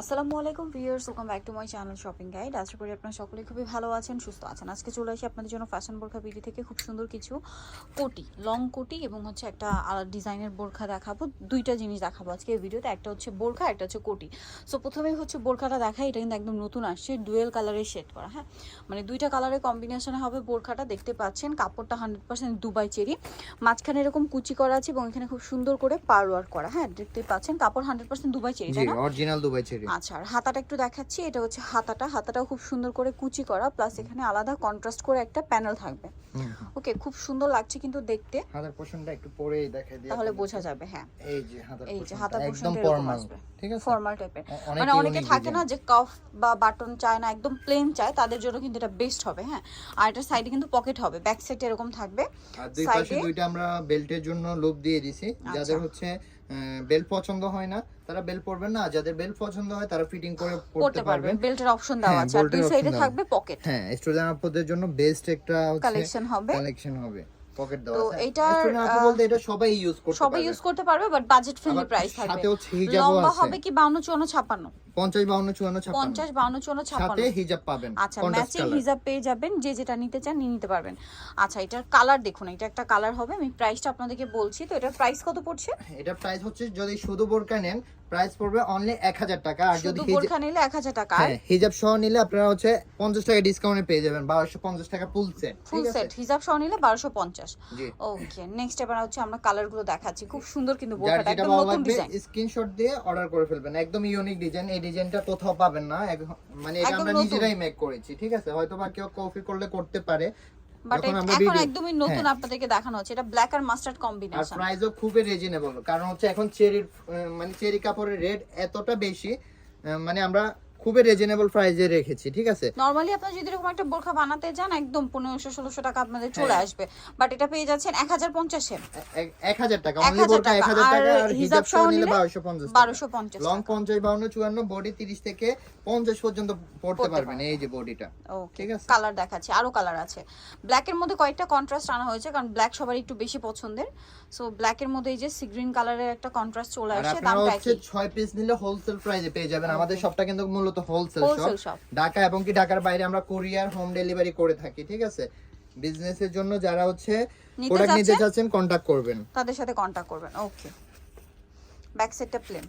আসসালামু আলাইকুম viewers welcome back to my channel shopping guide আশা করি আপনারা সকলেই খুবই ভালো আছেন সুস্থ আছেন। আজকে চলে আসি আপনাদের জন্য ফ্যাশন বোরখা বিডি থেকে। খুব সুন্দর কিছু কোটি লং কোটি এবং হচ্ছে একটা আলাদা ডিজাইনের বোরখা দেখাবো। দুইটা জিনিস দেখাবো আজকে এই ভিডিওতে একটা হচ্ছে বোরখা একটা হচ্ছে কোটি। সো প্রথমেই হচ্ছে বোরখাটা দেখাই এটা কিন্তু একদম নতুন আসছে ডুয়েল কালারের শেড করা হ্যাঁ? মানে দুইটা কালারের কম্বিনেশনে হবে বোরখাটা দেখতে পাচ্ছেন কাপড়টা হান্ড্রেড পার্সেন্ট দুবাই চেরি। মাঝখানে এরকম কুচি করা আছে এবং এখানে খুব সুন্দর করে পার ওয়ার্ক করা হ্যাঁ? দেখতে পাচ্ছেন কাপড় hundred percent Dubai cherry original Dubai cherry. আচ্ছা আর হাতাটা একটু দেখাচ্ছি এটা হচ্ছে হাতাটা। হাতাটাও খুব সুন্দর করে কুচি করা প্লাস এখানে আলাদা কন্ট্রাস্ট করে একটা প্যানেল থাকবে। ওকে খুব সুন্দর লাগছে কিন্তু দেখতে। হাতার পোর্শনটা একটু পরেই দেখাই দিই তাহলে বোঝা যাবে হ্যাঁ। এই যে হাতার এই যে হাতার একদম ফর্মাল ঠিক আছে? ফর্মাল টাইপের মানে অনেকে থাকে না যে কাফ বা বাটন চায় না একদম প্লেন চায় তাদের জন্য কিন্তু এটা বেস্ট হবে হ্যাঁ। আর এটার সাইডে কিন্তু পকেট হবে ব্যাক সাইডে এরকম থাকবে। আর দুই পাশে দুইটা আমরা বেল্টের জন্য লুপ দিয়ে দিছি যাদের আচ্ছা। হচ্ছে বেল্ট পছন্দ হয় না তারা বেল পরবেন না যাদের বেল পছন্দ হয় তারা ফিটিং করে পড়তে পারবেন। বেল্টের অপশন দেওয়া হ্যাঁ, আছে আর দুই সাইডে থাকবে পকেট হ্যাঁ স্টুডেন্ট আপদের জন্য বেস্ট একটা কালেকশন হবে। কালেকশন হবে। পকেট দেওয়া তো আছে। স্টুডেন্ট বলতে এটা সবাই ইউজ করতে সবাই ইউজ করতে পারবে বাট বাজেট ফ্রেন্ডলি প্রাইস থাকবে। সাথে হচ্ছে হিজাবও লম্বা হবে কি 52 54 56 পঞ্চাশ বাউন্ন চুয়ান্ন ছাপ্পান্ন। পঞ্চাশ বাউন্ন চুয়ান্ন সাথে হিজাব পাবেন আচ্ছা ম্যাচিং হিজাব পেয়ে যাবেন যে যেটা নিতে চান নিয়ে নিতে পারবেন। আচ্ছা এটার কালার দেখুন এটা একটা কালার হবে আমি প্রাইসটা আপনাদেরকে বলছি তো এটার প্রাইস কত পড়ছে? এটা প্রাইস হচ্ছে যদি শুধু বোরকা নেন প্রাইস পড়বে অনলি এক হাজার টাকা আর যদি হিজাব বোরখা নিলে এক হাজার টাকা হ্যাঁ হিজাব সহ নিলে আপনারা হচ্ছে পঞ্চাশ টাকা ডিসকাউন্টে পেয়ে যাবেন বারোশো পঞ্চাশ টাকা ফুল সেট ফুল সেট হিজাব সহ নিলে বারোশো পঞ্চাশ ওকে নেক্সট এবার হচ্ছে আমরা কালারগুলো দেখাচ্ছি। খুব সুন্দর কিন্তু বোরখাটা একদম নতুন ডিজাইন স্ক্রিনশট দিয়ে অর্ডার করে ফেলবেন। একদম ইউনিক ডিজাইন এই ডিজাইনটা কোথাও পাবেন না। মানে এটা আমরা নিজেরাই মেক করেছি ঠিক আছে? হয়তো বা কেউ কপি করলে করতে পারে। বাট এখন একদমই নতুন হ্যাঁ। আপনাদেরকে দেখানো হচ্ছে। এটা ব্ল্যাক আর মাস্টার্ড আর কম্বিনেশন প্রাইসও খুবই রিজনেবল কারণ হচ্ছে এখন চেরির মানে চেরি কাপড়ের রেট এতটা বেশি মানে আমরা খুবই রিজনেবল প্রাইসে রেখেছি ঠিক আছে? নরমালি আপনারা যদি এরকম একটা বোরখা বানাতে যান একদম পনেরোশো ষোলোশো টাকা আপনাদের চলে হ্যাঁ। আসবে। বাট এটা পেয়ে যাচ্ছেন এক হাজার পঞ্চাশে এক হাজার টাকা। অনলি বোরকা এক টাকা, আর হিজাব সহ নিলে নিলে বারোশো পঞ্চাশ বারোশো পঞ্চাশ লং পঞ্চাশ বাউন্ন চুয়ান্ন বডি তিরিশ থেকে পঞ্চাশ পর্যন্ত পড়তে পারবেন এই যে বডিটা ঠিক আছে। কালার দেখাচ্ছি আরও কালার আছে। ব্ল্যাক এর মধ্যে কয়েকটা কন্ট্রাস্ট আনা হয়েছে কারণ ব্ল্যাক সবার একটু বেশি পছন্দের। সো ব্ল্যাক এর মধ্যে এই যে সি গ্রিন কালারের একটা কন্ট্রাস্ট চলে আসছে দামটা একই। ছয় পিস নিলে হোলসেল প্রাইসে পেয়ে যাবেন। আমাদের সবটা কিন্তু মূলত হোলসেল হোলসেল শপ ঢাকা এবং কি ঢাকার বাইরে আমরা কুরিয়ার হোম ডেলিভারি করে থাকি ঠিক আছে? বিজনেসের জন্য যারা হচ্ছে প্রোডাক্ট নিতে চাচ্ছেন? কন্টাক্ট করবেন। তাদের সাথে কন্ট্যাক্ট করবেন ওকে ব্যাক সাইডটা প্লেন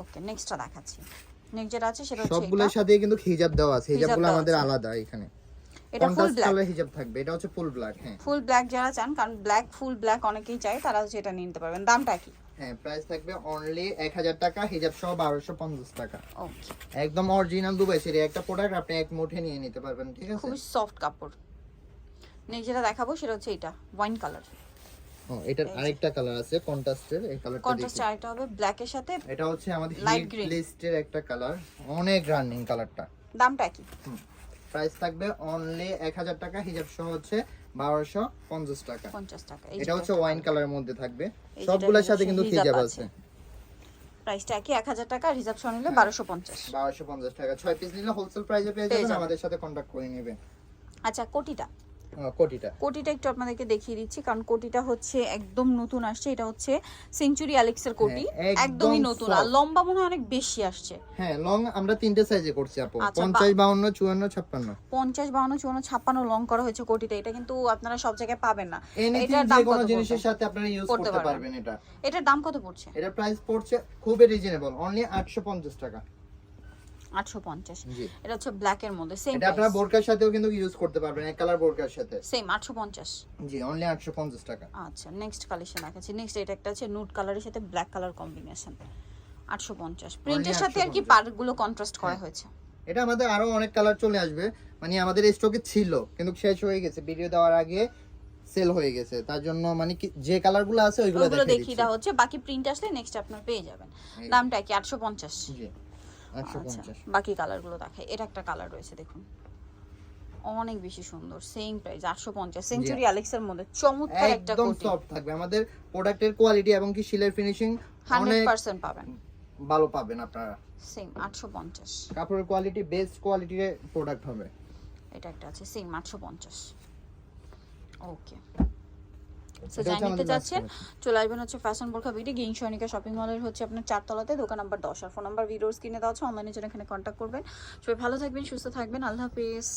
ওকে নেক্সটটা দেখাচ্ছি। নেক্সট যেটা আছে সেটা হচ্ছে সবগুলোর সাথে কিন্তু হিজাব দেওয়া আছে। হিজাবগুলো আমাদের আলাদা এখানে। এটা ফুল ব্ল্যাক হিজাব থাকবে। এটা হচ্ছে ফুল ব্ল্যাক হ্যাঁ। ফুল ব্ল্যাক যারা চান কারণ ব্ল্যাক ফুল ব্ল্যাক অনেকেই চায় তারা হচ্ছে এটা নিতে পারবেন। দামটা কি? হ্যাঁ প্রাইস থাকবে অনলি এক হাজার টাকা হিজাব সহ বারোশো পঞ্চাশ টাকা। একদম অরিজিনাল দুবাই সেরি একটা প্রোডাক্ট আপনি এক মুঠে নিয়ে নিতে পারবেন ঠিক আছে? খুবই সফট কাপড়। নেক্সট যেটা দেখাবো সেটা হচ্ছে এটা ওয়াইন কালার ও এটার আরেকটা কালার আছে কন্ট্রাস্টের এই কালারটা কন্ট্রাস্ট আরেকটা হবে ব্ল্যাকের সাথে এটা হচ্ছে আমাদের হিট green. লিস্টের একটা কালার অনেক রানিং কালারটা দামটা কি? প্রাইস থাকবে অনলি এক হাজার টাকা হিজাব সহ হচ্ছে বারোশো পঞ্চাশ টাকা। পঞ্চাশ টাকা এটা হচ্ছে ওয়াইন কালারের মধ্যে থাকবে। সবগুলোর সাথে কিন্তু হিজাব আছে। প্রাইসটা এক হাজার টাকা রিজার্ভ সহ হ্যাঁ। নিলে বারোশো পঞ্চাশ। বারোশো পঞ্চাশ টাকা। 6 পিস নিলে হোলসেল প্রাইসে পেয়ে যাবেন। আমাদের সাথে কন্টাক্ট করে নেবেন। আচ্ছা কোটিটা? কোটিটা। কোটিটা একটু আপনাদেরকে দেখিয়ে দিচ্ছি কারণ কোটিটা হচ্ছে একদম নতুন আসছে এটা হচ্ছে সেঞ্চুরি অ্যালেক্সের কোটি হ্যাঁ, একদমই নতুন। আর লম্বা মনে হয় অনেক বেশি আসছে। হ্যাঁ লং আমরা তিনটে সাইজে করছি আপু। আচ্ছা, বা- পঞ্চাশ বাউন্ন চুয়ান্ন ছাপ্পান্ন। পঞ্চাশ বাউন্ন চুয়ান্ন ছাপ্পান্ন লং করা হয়েছে কোটিটা। এটা কিন্তু আপনারা সব জায়গায় পাবেন না। যে দাম কত জিনিসের সাথে আপনারা ইউজ করতে পারবেন। এটা। এটার দাম কত পড়ছে? এটার প্রাইস পড়ছে খুবই রিজনেবল অনলি আটশো পঞ্চাশ টাকা। আটশো পঞ্চাশ। জি। এটা হচ্ছে ব্ল্যাক এর মধ্যে সেম এটা আপনারা বোরকার সাথেও কিন্তু ইউজ করতে পারবেন এক কালার বোরকার সাথে। সেম আটশো পঞ্চাশ। জি অনলি আটশো পঞ্চাশ টাকা। আচ্ছা নেক্সট কালেকশন দেখাচ্ছি। নেক্সট এটা একটা আছে নুট কালারের সাথে ব্ল্যাক কালার কম্বিনেশন আটশো পঞ্চাশ। প্রিন্টের সাথে আর কি 850 গুলো কন্ট্রাস্ট করা হ্যাঁ। হয়েছে। এটা আমাদের আরও অনেক কালার চলে আসবে। মানে আমাদের স্টকে ছিল কিন্তু শেষ হয়ে গেছে। ভিডিও দেওয়ার আগে সেল হয়ে গেছে। তার জন্য মানে যে কালারগুলো আছে ওইগুলো দেখিয়ে দেওয়া হচ্ছে। বাকি প্রিন্ট আসলে নেক্সট আপনার পেয়ে যাবেন। দামটা কি আটশো পঞ্চাশ? জি। আটশো পঞ্চাশ বাকি কালারগুলো দেখাই। এটা একটা কালার রয়েছে দেখুন। অনেক বেশি সুন্দর সেম প্রাইস আটশো পঞ্চাশ। সেঞ্চুরি অ্যালেক্সের মধ্যে চমৎকার একটা একদম সফট থাকবে। আমাদের প্রোডাক্টের কোয়ালিটি এবং কি শিলের ফিনিশিং হান্ড্রেড অনেক পার্সেন্ট পাবেন। ভালো পাবেন আপনারা। সেম আটশো পঞ্চাশ। কাপড়ের কোয়ালিটি বেস্ট কোয়ালিটির প্রোডাক্ট হবে। এটা একটা আছে সেম আটশো পঞ্চাশ। ওকে সো যাই নিতে চাচ্ছেন চলে আসবেন হচ্ছে ফ্যাশন বোরখা বিডি গিং সৈনিকা শপিং মলের হচ্ছে আপনার চারতলাতে দোকান নাম্বার দশ। আর ফোন নাম্বার দেওয়া আছে অনলাইনে জন্য এখানে কন্ট্যাক্ট করবেন। সবাই ভালো থাকবেন সুস্থ থাকবেন আল্লাহ হাফিজ।